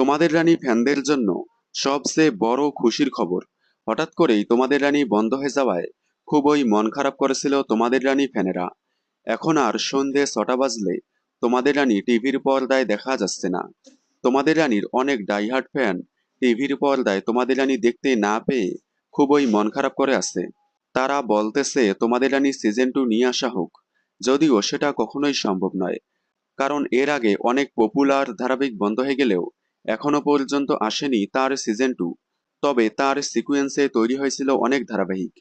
তোমাদের রানী ফ্যানদের জন্য সবচেয়ে বড় খুশির খবর। হঠাৎ করেই তোমাদের রানী বন্ধ হয়ে যাওয়ায় খুবই মন খারাপ করেছিল তোমাদের রানী ফ্যানেরা। এখন আর সন্ধে ছটা বাজলে তোমাদের রানী টিভির পর্দায় দেখা যাচ্ছে না। তোমাদের রানীর অনেক ডাইহার্ট ফ্যান টিভির পর্দায় তোমাদের রানী দেখতে না পেয়ে খুবই মন খারাপ করে আছে। তারা বলতেছে, তোমাদের রানী সিজন টু নিয়ে আসা হোক। যদিও সেটা কখনোই সম্ভব নয়। কারণ এর আগে অনেক পপুলার ধারাবাহিক বন্ধ হয়ে গেলেও এখনও পর্যন্ত আসেনি তার সিজন টু তবে তার সিকুয়েন্সে তৈরি হয়েছিল অনেক ধারাবাহিক,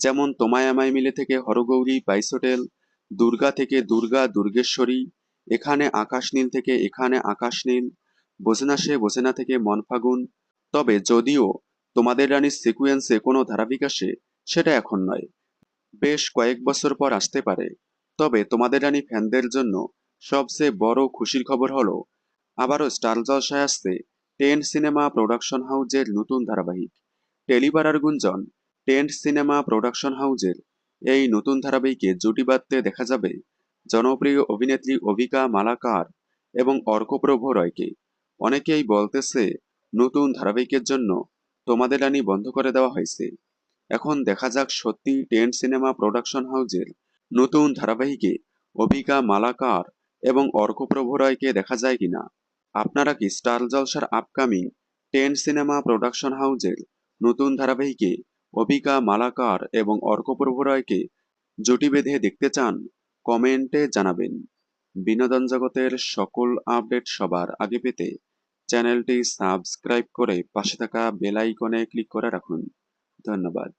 যেমন তোমায় আমায় মিলে থেকে হরগৌরী বাইস হোটেল দুর্গা থেকে দুর্গা, দুর্গেশ্বরী, এখানে আকাশ নীল থেকে এখানে আকাশ নীল, বোঝেনা সে বোঝেনা থেকে মন ফাগুন। তবে যদিও তোমাদের রানীর সিকুয়েন্সে কোনো ধারাবাহিক আসে, সেটা এখন নয়। বেশ কয়েক বছর পর আসতে পারে। তবে তোমাদের রানী ফ্যানদের জন্য সবচেয়ে বড় খুশির খবর হলো আবারও স্টার জলসায় আসছে টেন্ট সিনেমা প্রোডাকশন হাউজের নতুন ধারাবাহিক। টেলিবারার গুঞ্জন, টেন্ট সিনেমা প্রোডাকশন হাউজের এই নতুন ধারাবাহিকে জুটি বাঁধতে দেখা যাবে জনপ্রিয় অভিনেত্রী অভিকা মালাকার এবং অর্কপ্রভ রয়কে। অনেকেই বলতেছে, নতুন ধারাবাহিকের জন্য তোমাদের রানী বন্ধ করে দেওয়া হয়েছে। এখন দেখা যাক সত্যি টেন্ট সিনেমা প্রোডাকশন হাউজের নতুন ধারাবাহিকে অভিকা মালাকার এবং অর্কপ্রভ রয়কে দেখা যায় কিনা। আপনারা কি স্টার জলসার আপকামিং টেন সিনেমা প্রোডাকশন হাউজের নতুন ধারাবাহিকে অভিকা মালাকার এবং অর্কপ্রভ রয়কে জুটি বেঁধে দেখতে চান, কমেন্টে জানাবেন। বিনোদন জগতের সকল আপডেট সবার আগে পেতে চ্যানেলটি সাবস্ক্রাইব করে পাশে থাকা বেল আইকনে ক্লিক করে রাখুন। ধন্যবাদ।